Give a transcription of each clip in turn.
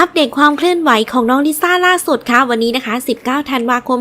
อัปเดตความเคลื่อนไหวของน้องลิซ่าล่าสุดค่ะ วันนี้นะคะ 19 ธันวาคม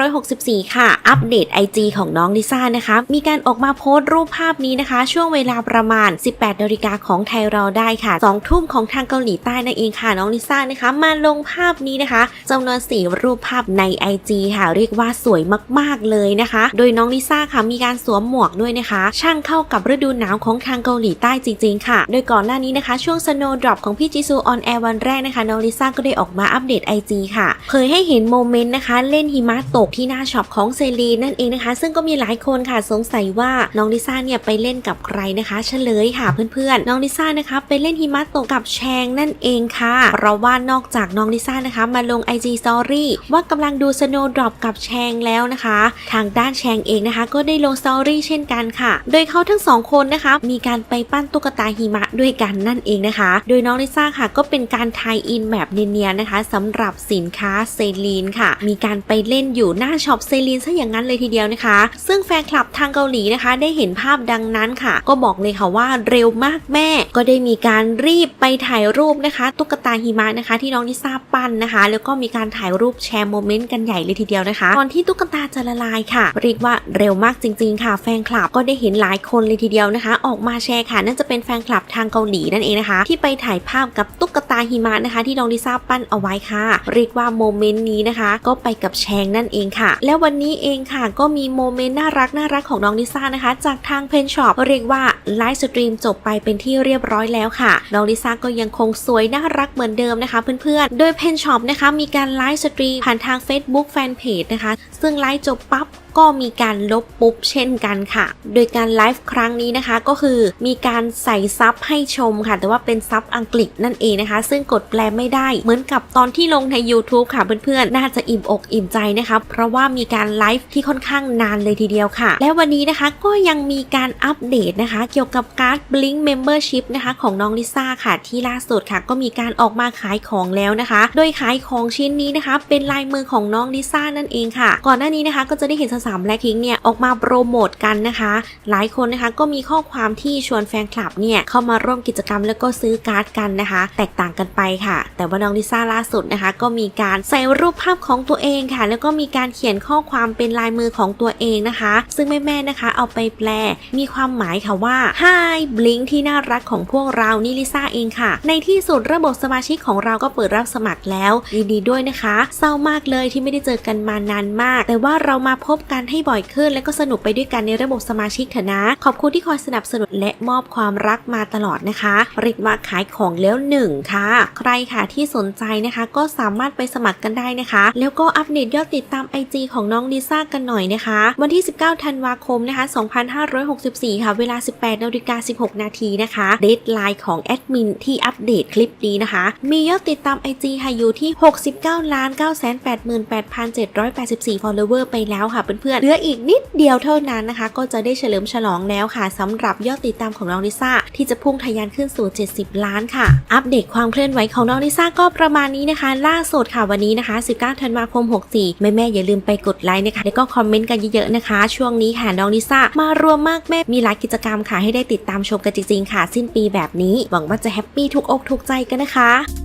2564 ค่ะ อัปเดต IG ของน้องลิซ่านะคะ มีการออกมาโพสต์รูปภาพนี้นะคะ ช่วงเวลาประมาณ 18นาฬิกาของไทยเราได้ค่ะ 2 ทุ่มของทางเกาหลีใต้นั่นเองค่ะ น้องลิซ่านะคะ มาลงภาพนี้นะคะจำนวน 4 รูปภาพใน IG ค่ะ เรียกว่าสวยมากๆเลยนะคะ โดยน้องลิซ่าค่ะ มีการสวมหมวกด้วยนะคะ ช่างเข้ากับฤดูหนาวของทางเกาหลีใต้จริง ๆ ค่ะ โดยก่อนหน้านี้นะคะ ช่วง Snow Drop ของพี่จิซูออนแอร์วันแรกนะคะน้องลิซ่าก็ได้ออกมาอัปเดต IG ค่ะ เผยให้เห็นโมเมนต์นะคะ เล่นหิมะตกที่หน้าช็อปของเซรีนนั่นเองนะคะ ซึ่งก็มีหลายคนค่ะสงสัยว่าน้องลิซ่าเนี่ยไปเล่นกับใครนะคะเฉลยค่ะเพื่อนๆ น้องลิซ่านะคะไปเล่นหิมะตกกับแชงนั่นเองค่ะเพราะว่านอกจากน้องลิซ่านะคะมาลง IG Story ว่ากำลังดู Snow Drop กับแชงแล้วนะคะ ทางด้านแชงเองนะคะ ก็ได้ลง Story เช่นกันค่ะ โดยเขาทั้งสองคนนะคะมีการไปปั้นตุ๊กตาหิมะด้วยกันนั่นเองนะคะ โดยน้องลิซ่าค่ะก็เป็นการไทยอินแบบเนียนๆนะคะสำหรับสินค้าเซรีนค่ะ มีการไปเล่นอยู่หน้าช็อปเซรีนซะอย่างนั้นเลยทีเดียวนะคะ ซึ่งแฟนคลับทางเกาหลีนะคะ ได้เห็นภาพดังนั้นค่ะ ก็บอกเลยค่ะว่าเร็วมากแม่ ก็ได้มีการรีบไปถ่ายรูปนะคะ ตุ๊กตาหิมะนะคะ ที่น้องลิซ่าปั้นนะคะ แล้วก็มีการถ่ายรูปแชร์โมเมนต์กันใหญ่เลยทีเดียวนะคะก่อนที่ตุ๊กตาจะละลายค่ะเรียกว่าเร็วมากจริง ๆ ค่ะ แฟนคลับก็ได้เห็นหลายคนเลยทีเดียวนะคะ ออกมาแชร์ค่ะนั่นจะเป็นแฟนคลับทางเกาหลีนั่นเองนะคะ ที่ไปถ่ายภาพกับตุ๊กตาหิมะนะคะ ที่น้องลิซ่าปั้นเอาไว้ค่ะ เรียกว่าโมเมนต์นี้นะคะ ก็ไปกับแชงนั่นเองค่ะ แล้ววันนี้เองค่ะ ก็มีโมเมนต์น่ารักน่ารักของน้องลิซ่านะคะ จากทางเพนช็อปเรียกว่าไลฟ์สตรีมจบไปเป็นที่เรียบร้อยแล้วค่ะ น้องลิซ่าก็ยังคงสวยน่ารักเหมือนเดิมนะคะเพื่อนๆ โดยเพนช็อปนะคะมีการไลฟ์สตรีมผ่านทาง Facebook Fanpage นะคะ ซึ่งไลฟ์จบปั๊บก็มีการลบปุ๊บเช่นกันค่ะ โดยการไลฟ์ครั้งนี้นะคะก็คือมีการใส่ซับให้ชมค่ะ แต่ว่าเป็นซับอังกฤษนั่นเองนะคะ ซึ่งกดแปลไม่ได้ เหมือนกับตอนที่ลงใน YouTube ค่ะเพื่อนๆ น่าจะอิ่มอกอิ่มใจนะคะ เพราะว่ามีการไลฟ์ที่ค่อนข้างนานเลยทีเดียวค่ะ และวันนี้นะคะก็ยังมีการอัปเดตนะคะ เกี่ยวกับการ์ด Blink Membership นะคะของน้องลิซ่าค่ะ ที่ล่าสุดค่ะ ก็มีการออกมาขายของแล้วนะคะ โดยขายของชิ้นนี้นะคะ เป็นลายมือของน้องลิซ่านั่นเองค่ะก่อนอนหน้านี้นะคะก็จะได้เห็นสาวๆแบล็คพิงเนี่ยออกมาโปรโมทกันนะคะ หลายคนนะคะก็มีข้อความที่ชวนแฟนคลับเนี่ยเข้ามาร่วมกิจกรรมแล้วก็ซื้อการ์ดกันนะคะ แตกต่างกันไปค่ะ แต่ว่าน้องลิซ่าล่าสุดนะคะ ก็มีการใส่รูปภาพของตัวเองค่ะ แล้วก็มีการเขียนข้อความเป็นลายมือของตัวเองนะคะ ซึ่งแม่ๆนะคะ เอาไปแปล มีความหมายค่ะว่า Hi Blink ที่น่ารักของพวกเรานี่ลิซ่าเองค่ะ ในที่สุดระบบสมาชิกของเราก็เปิดรับสมัครแล้วยินดีด้วยนะคะ เศร้ามากเลยที่ไม่ได้เจอกันมานานมากแต่ว่าเรามาพบกันให้บ่อยขึ้น และก็สนุกไปด้วยกันในระบบสมาชิกเถอะนะ ขอบคุณที่คอยสนับสนุนและมอบความรักมาตลอดนะคะเรียกว่าขายของแล้วหนึ่งค่ะ ใครค่ะที่สนใจนะคะก็สามารถไปสมัครกันได้นะคะ แล้วก็อัปเดตยอดติดตาม IG ของน้องลิซ่ากันหน่อยนะคะ วันที่ 19 ธันวาคมนะคะ 2564 ค่ะ เวลา 18นาฬิกา16 นาทีนะคะ เดทไลน์ของแอดมินที่อัปเดตคลิปนี้นะคะ มียอดติดตาม IG ค่ะอยู่ที่ 69ล้าน988,784 follower ไปแล้วค่ะเพื่อนๆเหลืออีกนิดเดียวเท่านั้นนะคะ ก็จะได้เฉลิมฉลองแล้วค่ะสำหรับยอดติดตามของน้องลิซ่าที่จะพุ่งทะยานขึ้นสู่ 70 ล้านค่ะ อัปเดตความเคลื่อนไหวของน้องลิซ่าก็ประมาณนี้นะคะ ล่าสุดค่ะวันนี้นะคะ 19 ธันวาคม 64 แม่ๆอย่าลืมไปกดไลค์นะคะ แล้วก็คอมเมนต์กันเยอะๆนะคะ ช่วงนี้ค่ะน้องลิซ่ามารวมมากแม่มีหลายกิจกรรมค่ะให้ได้ติดตามชมกันจริงๆค่ะ สิ้นปีแบบนี้หวังว่าจะแฮปปี้ทุกอกทุกใจกันนะคะ